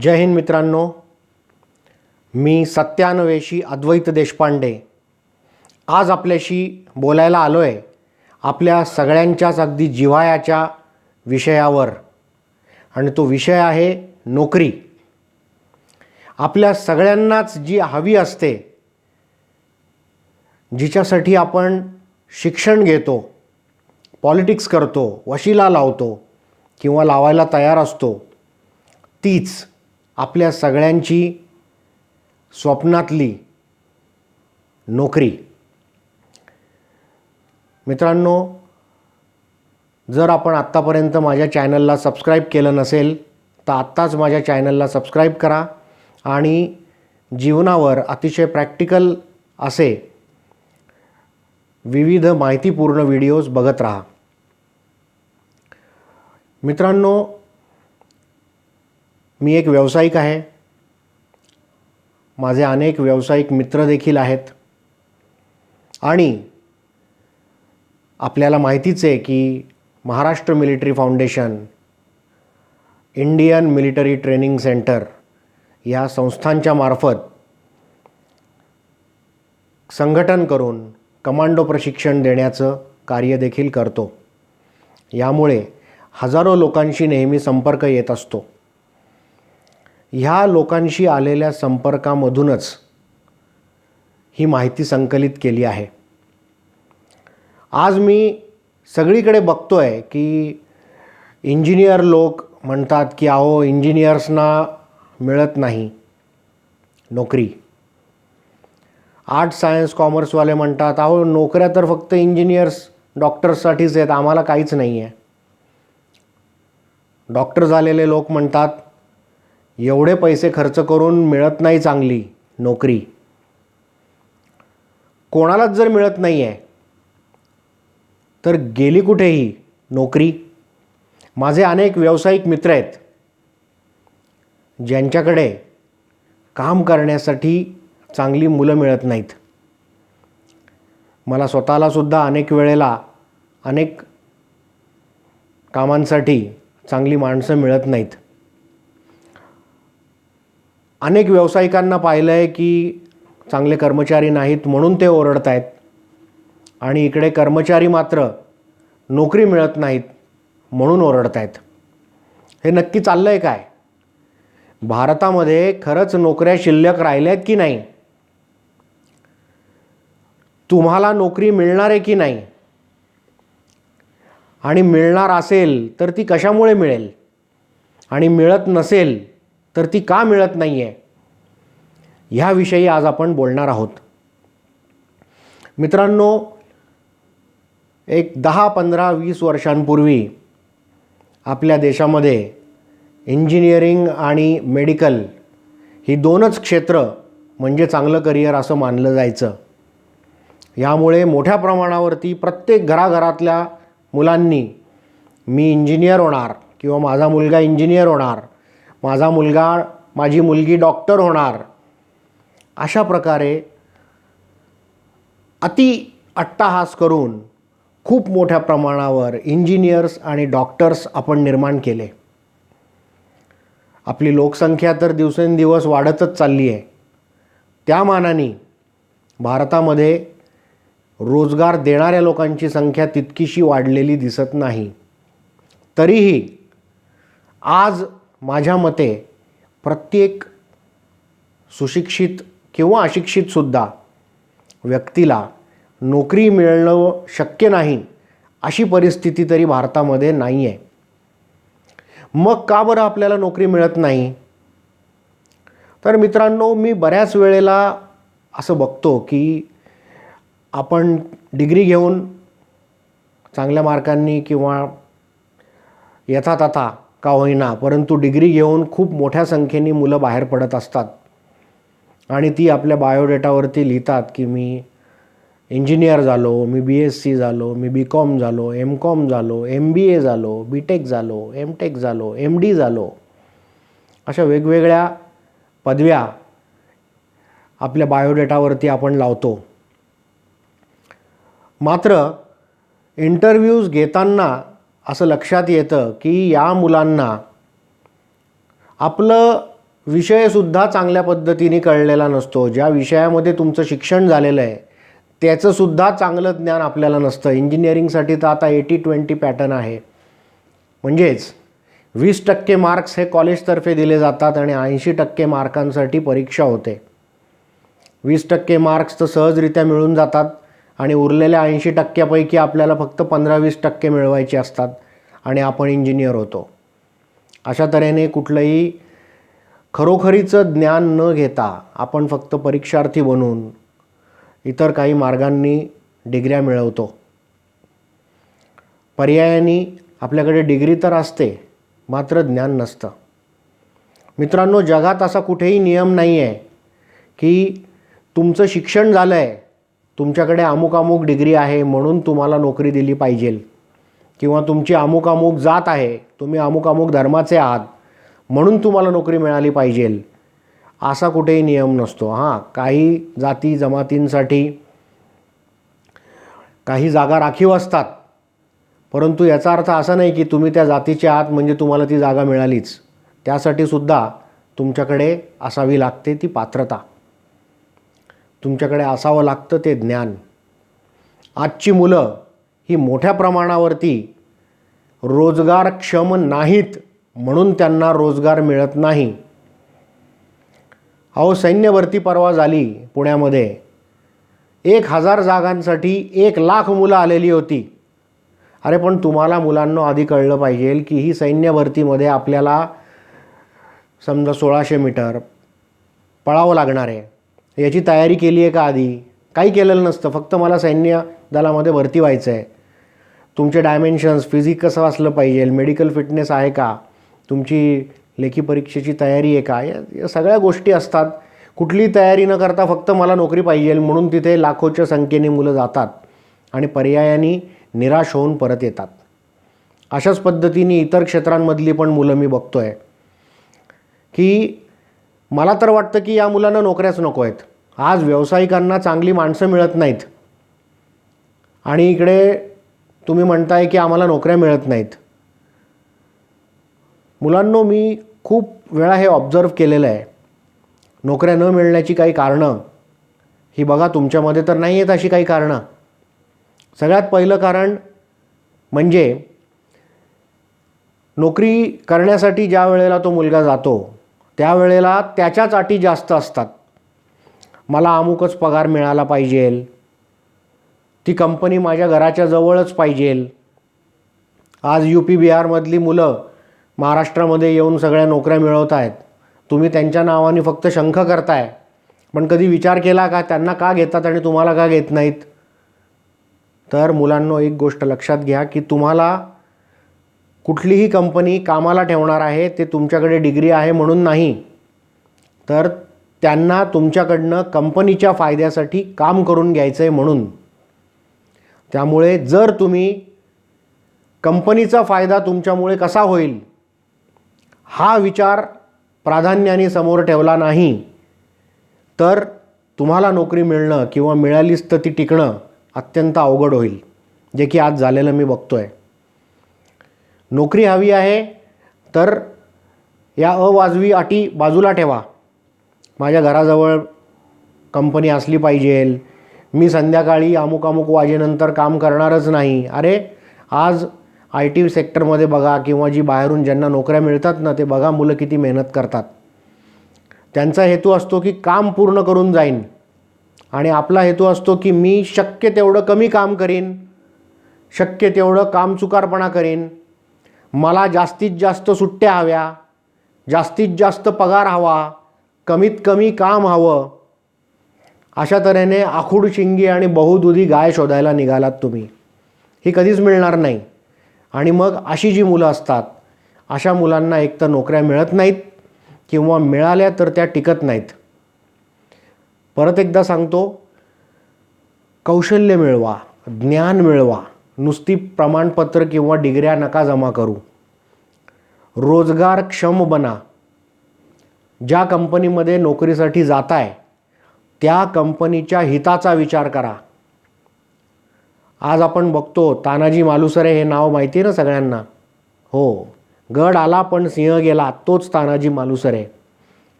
जय हिंद मित्रांनो. मी सत्यान्वेषी अद्वैत देशपांडे. आज आपल्याशी बोलायला आलो आहे आपल्या सगळ्यांच्याच अगदी जिव्हाळ्याच्या विषयावर. आणि तो विषय आहे नोकरी. आपल्या सगळ्यांनाच जी हवी असते जिच्यासाठी आपण शिक्षण घेतो पॉलिटिक्स करतो वशिला लावतो किंवा लावायला तयार असतो तीच आपल्या सगळ्यांची स्वप्नातली नोकरी. मित्रांनो जर आपण आत्तापर्यंत माझ्या चॅनलला सबस्क्राईब केलं नसेल तर आत्ताच माझ्या चॅनलला सबस्क्राईब करा आणि जीवनावर अतिशय प्रॅक्टिकल असे विविध माहितीपूर्ण व्हिडिओज बघत राहा. मित्रांनो मी एक व्यावसायिक आहे. माझे अनेक व्यावसायिक मित्र देखील आहेत. आणि आपल्याला माहितीच आहे की Maharashtra military foundation Indian military training centre या संस्थांच्या मार्फत संघटन करून कमांडो प्रशिक्षण देण्याचं कार्य देखील करतो. यामुळे हजारो लोकांशी नेहमी संपर्क येत असतो. ह्या लोकांशी आलेल्या संपर्कामधूनच ही माहिती संकलित केली आहे. आज मी सगळीकडे बघतो आहे की इंजिनियर लोक म्हणतात की अहो इंजिनियर्सना मिळत नाही नोकरी. आर्ट सायन्स कॉमर्सवाले म्हणतात अहो नोकऱ्या तर फक्त इंजिनियर्स डॉक्टर्ससाठीच आहेत आम्हाला काहीच नाही आहे डॉक्टर झालेले लोक म्हणतात एवढे पैसे खर्च करून मिळत नाही चांगली नोकरी. कोणालाच जर मिळत नाही आहे तर गेली कुठेही नोकरी. माझे अनेक व्यावसायिक मित्र आहेत ज्यांच्याकडे काम करण्यासाठी चांगली मुलं मिळत नाहीत. मला स्वतःलासुद्धा अनेक वेळेला अनेक कामांसाठी चांगली माणसं मिळत नाहीत. अनेक व्यावसायिकांना पाहिलं आहे की चांगले कर्मचारी नाहीत म्हणून ते ओरडत आहेत आणि इकडे कर्मचारी मात्र नोकरी मिळत नाहीत म्हणून ओरडत आहेत हे नक्की चाललं आहे काय? भारतामध्ये खरंच नोकऱ्या शिल्लक राहिल्या आहेत की नाही? तुम्हाला नोकरी मिळणार आहे की नाही? आणि मिळणार असेल तर ती कशामुळे मिळेल? आणि मिळत नसेल तर ती का मिळत नाही आहे ह्याविषयी आज आपण बोलणार आहोत. मित्रांनो एक दहा पंधरा वीस वर्षांपूर्वी आपल्या देशामध्ये इंजिनिअरिंग आणि मेडिकल ही दोनच क्षेत्र म्हणजे चांगलं करिअर असं मानलं जायचं. यामुळे मोठ्या प्रमाणावरती प्रत्येक घराघरातल्या मुलांनी मी इंजिनियर होणार किंवा माझा मुलगा इंजिनियर होणार माझा मुलगा माझी मुलगी डॉक्टर होणार. अशा प्रकारे अति अट्टाहास करून खूप मोठ्या प्रमाणावर इंजिनियर्स आणि डॉक्टर्स आपण निर्माण केले. आपली लोकसंख्या तर दिवसेंदिवस वाढतच चालली आहे. त्या मानाने भारतामध्ये रोजगार देणाऱ्या लोकांची संख्या तितकीशी वाढलेली दिसत नाही. तरीही आज माझ्या मते प्रत्येक सुशिक्षित किंवा अशिक्षितसुद्धा व्यक्तीला नोकरी मिळणं शक्य नाही अशी परिस्थिती तरी भारतामध्ये नाही आहे मग का बरं आपल्याला नोकरी मिळत नाही? तर मित्रांनो मी बऱ्याच वेळेला असं बघतो की आपण डिग्री घेऊन चांगल्या मार्कांनी किंवा यथातथा का होईना परंतु डिग्री घेऊन खूप मोठ्या संख्येने मुलं बाहेर पडत असतात. आणि ती आपल्या बायोडेटावरती लिहितात की मी इंजिनियर झालो मी बी एस सी झालो मी बी कॉम झालो एम कॉम झालो एम बी ए झालो बी टेक झालो एम टेक झालो एम डी झालो. अशा वेगवेगळ्या पदव्या आपल्या बायोडेटावरती आपण लावतो. मात्र इंटरव्ह्यूज घेताना असं लक्षात येतं की या मुलांना आपलं विषयसुद्धा चांगल्या पद्धतीने कळलेला नसतो. ज्या विषयामध्ये तुमचं शिक्षण झालेलं आहे त्याचंसुद्धा चांगलं ज्ञान आपल्याला नसतं. इंजिनिअरिंगसाठी तर आता एटी ट्वेंटी पॅटर्न आहे. म्हणजेच वीस टक्के मार्क्स हे कॉलेजतर्फे दिले जातात आणि ऐंशी टक्के मार्कांसाठी परीक्षा होते. वीस टक्के मार्क्स तर सहजरित्या मिळून जातात. आणि उरलेल्या ऐंशी टक्क्यापैकी आपल्याला फक्त पंधरा वीस टक्के मिळवायचे असतात आणि आपण इंजिनियर होतो. अशा तऱ्हेने कुठलंही खरोखरीचं ज्ञान न घेता आपण फक्त परीक्षार्थी बनून इतर काही मार्गांनी डिग्र्या मिळवतो. पर्यायाने आपल्याकडे डिग्री तर असते मात्र ज्ञान नसतं. मित्रांनो जगात असा कुठेही नियम नाही आहे की तुमचं शिक्षण झालं आहे तुमच्याकडे अमुक अमुक डिग्री आहे म्हणून तुम्हाला नोकरी दिली पाहिजे. किंवा तुमची अमुक अमुक जात आहे तुम्ही अमुक अमुक धर्माचे आहात म्हणून तुम्हाला नोकरी मिळाली पाहिजे. असा कुठेही नियम नसतो. हां काही जाती जमातींसाठी काही जागा राखीव असतात. परंतु याचा अर्थ असा नाही की तुम्ही त्या जातीचे आहात म्हणजे तुम्हाला ती जागा मिळालीच. त्यासाठी सुद्धा तुमच्याकडे असावी लागते ती पात्रता. तुमच्याकडे असावं लागतं ते ज्ञान. आजची मुलं ही मोठ्या प्रमाणावरती रोजगारक्षम नाहीत म्हणून त्यांना रोजगार मिळत नाही. अहो सैन्य भरती परवा झाली पुण्यामध्ये. एक हजार जागांसाठी एक लाख मुलं आलेली होती. अरे पण तुम्हाला मुलांना आधी कळलं पाहिजे की ही सैन्य भरतीमध्ये आपल्याला समजा सोळाशे मीटर पळावं लागणार आहे. याची तयारी केली आहे का आधी? काही केलेलं नसतं. फक्त मला सैन्य दलामध्ये भरती व्हायचं आहे. तुमचे डायमेन्शन्स फिजिक कसं असलं पाहिजे? मेडिकल फिटनेस आहे का? तुमची लेखी परीक्षेची तयारी आहे का? या या सगळ्या गोष्टी असतात. कुठली तयारी न करता फक्त मला नोकरी पाहिजे म्हणून तिथे लाखोच्या संख्येने मुलं जातात आणि पर्यायाने निराश होऊन परत येतात. अशाच पद्धतीने इतर क्षेत्रांमधली पण मुलं मी बघतो आहे की मला तर वाटतं की या मुलांना नोकऱ्याच नको आहेत. आज व्यावसायिकांना चांगली माणसं मिळत नाहीत. आणि इकडे तुम्ही म्हणताय की आम्हाला नोकऱ्या मिळत नाहीत. मुलांनो मी खूप वेळा हे ऑब्झर्व केलेलं आहे. नोकऱ्या न मिळण्याची काही कारणं ही बघा तुमच्यामध्ये तर नाही आहेत अशी काही कारणं. सगळ्यात पहिलं कारण म्हणजे नोकरी करण्यासाठी ज्या वेळेला तो मुलगा जातो त्यावेळेला त्याच्याच अटी जास्त असतात. मला अमुकच पगार मिळाला पाहिजेल ती कंपनी माझ्या घराच्या जवळच पाहिजेल आज यू पी बिहारमधली मुलं महाराष्ट्रामध्ये येऊन सगळ्या नोकऱ्या मिळवत आहेत. तुम्ही त्यांच्या नावाने फक्त शंख करताय. पण कधी विचार केला का? त्यांना का घेतात आणि तुम्हाला का घेत नाहीत? तर मुलांनो एक गोष्ट लक्षात घ्या की तुम्हाला कुठलीही कंपनी कामाला ठेवणार आहे ते तुमच्याकडे डिग्री आहे म्हणून नाही. तर त्यांना तुमच्याकडनं कंपनीच्या फायद्यासाठी काम करून घ्यायचं आहे म्हणून. त्यामुळे जर तुम्ही कंपनीचा फायदा तुमच्यामुळे कसा होईल हा विचार प्राधान्याने समोर ठेवला नाही तर तुम्हाला नोकरी मिळणं किंवा मिळालीच तर ती टिकणं अत्यंत अवघड होईल जे की आज झालेलं मी बघतो आहे नोकरी हवी आहे तर या अवाजवी अटी बाजूला ठेवा. माझ्या घराजवळ कंपनी असली पाहिजे. मी संध्याकाळी अमुक अमुक वाजेनंतर काम करणारच नाही. अरे आज आय टी सेक्टरमध्ये बघा किंवा जी बाहेरून ज्यांना नोकऱ्या मिळतात ना ते बघा मुलं किती मेहनत करतात. त्यांचा हेतू असतो की काम पूर्ण करून जाईन. आणि आपला हेतू असतो की मी शक्य तेवढं कमी काम करीन शक्य तेवढं काम चुकारपणा करीन. मला जास्तीत जास्त सुट्ट्या हव्या जास्तीत जास्त पगार हवा कमीत कमी काम हवं. अशा तऱ्हेने आखूड शिंगी आणि बहुदुधी गाय शोधायला निघालात तुम्ही. ही कधीच मिळणार नाही. आणि मग अशी जी मुलं असतात अशा मुलांना एकतर नोकऱ्या मिळत नाहीत किंवा मिळाल्या तर त्या टिकत नाहीत. परत एकदा सांगतो कौशल्य मिळवा ज्ञान मिळवा नुसती प्रमाणपत्र किंवा डिग्र्या नका जमा करू. रोजगारक्षम बना. ज्या कंपनीमध्ये नोकरीसाठी जाताय त्या कंपनीच्या हिताचा विचार करा. आज आपण बघतो तानाजी मालुसरे हे नाव माहिती आहे ना सगळ्यांना? हो. गड आला पण सिंह गेला तोच तानाजी मालुसरे.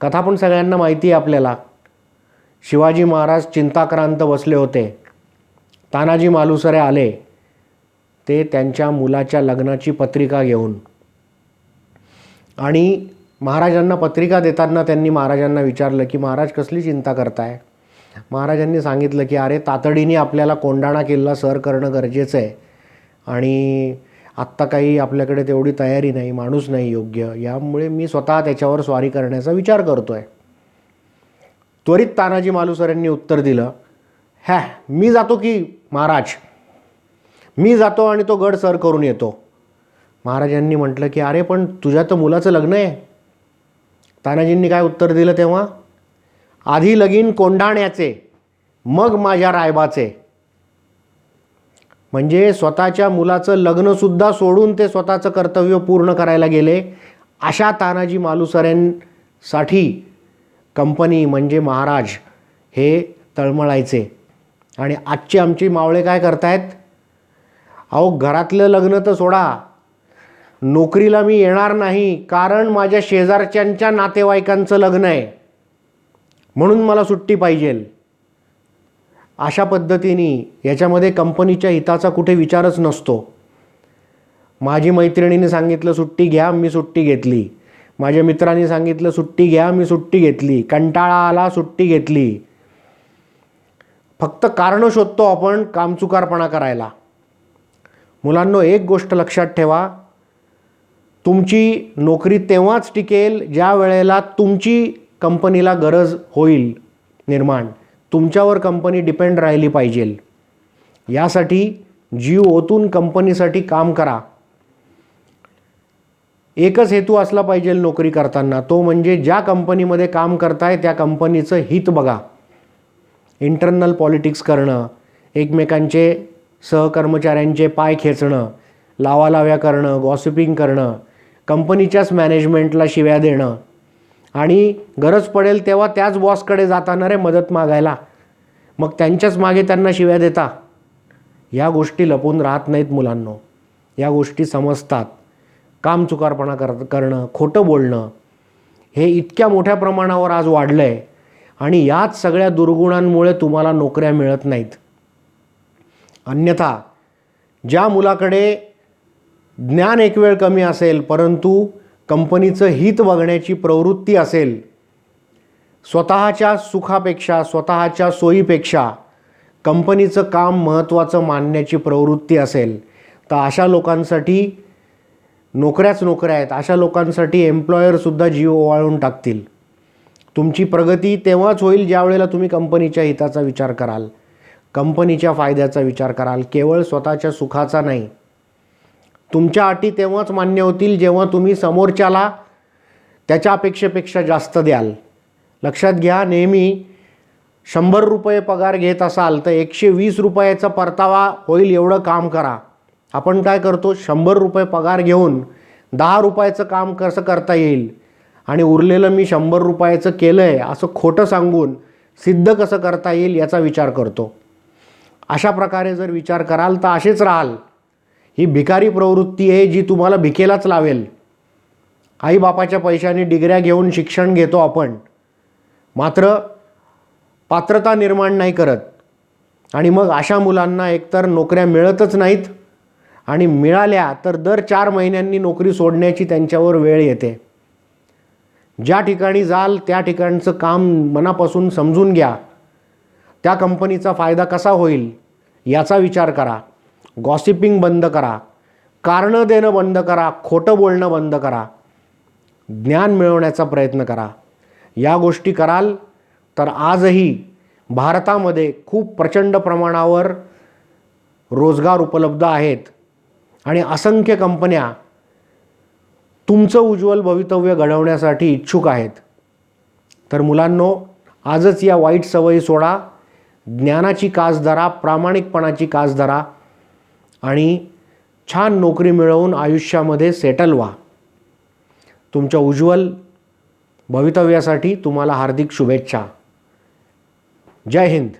कथा पण सगळ्यांना माहिती आहे आपल्याला. शिवाजी महाराज चिंताक्रांत बसले होते. तानाजी मालुसरे आले ते त्यांच्या मुलाच्या लग्नाची पत्रिका घेऊन. आणि महाराजांना पत्रिका देताना त्यांनी महाराजांना विचारलं की महाराज कसली चिंता करताय? महाराजांनी सांगितलं की अरे तातडीने आपल्याला कोंडाणा किल्ला सर करणं गरजेचं आहे आणि आत्ता काही आपल्याकडे तेवढी तयारी नाही माणूस नाही योग्य. यामुळे मी स्वतः त्याच्यावर स्वारी करण्याचा विचार करतो आहे त्वरित तानाजी मालुसरेंनी उत्तर दिलं हॅ मी जातो की महाराज. मी जातो आणि तो गड सर करून येतो. महाराजांनी म्हटलं की अरे पण तुझ्या तर मुलाचं लग्न आहे. तानाजींनी काय उत्तर दिलं तेव्हा? आधी लगीन कोंढाण्याचे मग माझ्या रायबाचे. म्हणजे स्वतःच्या मुलाचं लग्नसुद्धा सोडून ते स्वतःचं कर्तव्य पूर्ण करायला गेले. अशा तानाजी मालुसऱ्यांसाठी कंपनी म्हणजे महाराज हे तळमळायचे. आणि आजची आमची मावळे काय करतायत? अहो घरातलं लग्न तर सोडा नोकरीला मी येणार नाही कारण माझ्या शेजारच्यांच्या नातेवाईकांचं लग्न आहे. म्हणून मला सुट्टी पाहिजेल अशा पद्धतीने याच्यामध्ये कंपनीच्या हिताचा कुठे विचारच नसतो. माझी मैत्रिणीने सांगितलं सुट्टी घ्या मी सुट्टी घेतली. माझ्या मित्रांनी सांगितलं सुट्टी घ्या मी सुट्टी घेतली. कंटाळा आला सुट्टी घेतली. फक्त कारणं शोधतो आपण कामचुकारपणा करायला. मुलांनो एक गोष्ट लक्षात ठेवा. तुमची नोकरी तेव्हाच टिकेल ज्या वेळेला तुमची कंपनीला गरज होईल निर्माण. तुमच्यावर कंपनी डिपेंड राहिली पाहिजे. यासाठी जीव ओतून कंपनीसाठी काम करा. एकच हेतू असला पाहिजे नोकरी करताना. तो म्हणजे ज्या कंपनीमध्ये काम करताय त्या कंपनीचं हित बघा. इंटरनल पॉलिटिक्स करणं एकमेकांचे सहकर्मचाऱ्यांचे पाय खेचणं लावालाव्या करणं गॉसिपिंग करणं कंपनीच्याच मॅनेजमेंटला शिव्या देणं. आणि गरज पडेल तेव्हा त्याच बॉसकडे जाताना रे मदत मागायला. मग त्यांच्याच मागे त्यांना शिव्या देता. या गोष्टी लपून राहत नाहीत मुलांनो. या गोष्टी समजतात. काम चुकारपणा कर करणं खोटं बोलणं हे इतक्या मोठ्या प्रमाणावर आज वाढलं आहे आणि याच सगळ्या दुर्गुणांमुळे तुम्हाला नोकऱ्या मिळत नाहीत. अन्यथा ज्या मुलाकडे ज्ञान एक वेळ कमी असेल परंतु कंपनीचं हित बघण्याची प्रवृत्ती असेल. स्वतःच्या सुखापेक्षा स्वतःच्या सोयीपेक्षा कंपनीचं काम महत्त्वाचं मानण्याची प्रवृत्ती असेल. तर अशा लोकांसाठी नोकऱ्याच नोकऱ्या आहेत. अशा लोकांसाठी एम्प्लॉयरसुद्धा जीव ओवाळून टाकतील. तुमची प्रगती तेव्हाच होईल ज्या वेळेला तुम्ही कंपनीच्या हिताचा विचार कराल. कंपनीच्या फायद्याचा विचार कराल. केवळ स्वतःच्या सुखाचा नाही तुमच्या अटी तेव्हाच मान्य होतील जेव्हा तुम्ही समोरच्याला त्याच्या अपेक्षेपेक्षा जास्त द्याल. लक्षात घ्या नेहमी शंभर रुपये पगार घेत असाल तर एकशे वीस रुपयाचा परतावा होईल एवढं काम करा. आपण काय करतो? शंभर रुपये पगार घेऊन दहा रुपयाचं काम कसं करता येईल? आणि उरलेलं मी शंभर रुपयाचं केलं आहे असं खोटं सांगून सिद्ध कसं करता येईल याचा विचार करतो. अशा प्रकारे जर विचार कराल तर असेच राहाल. ही भिकारी प्रवृत्ती आहे जी तुम्हाला भिकेलाच लावेल. आईबापाच्या पैशाने डिग्र्या घेऊन शिक्षण घेतो आपण. मात्र पात्रता निर्माण नाही करत. आणि मग अशा मुलांना एकतर नोकऱ्या मिळतच नाहीत आणि मिळाल्या तर दर चार महिन्यांनी नोकरी सोडण्याची त्यांच्यावर वेळ येते. ज्या ठिकाणी जाल त्या ठिकाणचं काम मनापासून समजून घ्या. त्या कंपनीचा फायदा कसा होईल याचा विचार करा. गॉसिपिंग बंद करा. कारणं देणं बंद करा. खोटं बोलणं बंद करा. ज्ञान मिळवण्याचा प्रयत्न करा. या गोष्टी कराल तर आजही भारतामध्ये खूप प्रचंड प्रमाणावर रोजगार उपलब्ध आहेत. आणि असंख्य कंपन्या तुमचं उज्ज्वल भवितव्य घडवण्यासाठी इच्छुक आहेत. तर मुलांनो आजच या वाईट सवयी सोडा. ज्ञानाची कास धरा प्रामाणिकपणाची कास धरा. आणि छान नोकरी मिळवून आयुष्यामध्ये सेटल व्हा. तुमच्या उज्ज्वल भवितव्यासाठी तुम्हाला हार्दिक शुभेच्छा. जय हिंद.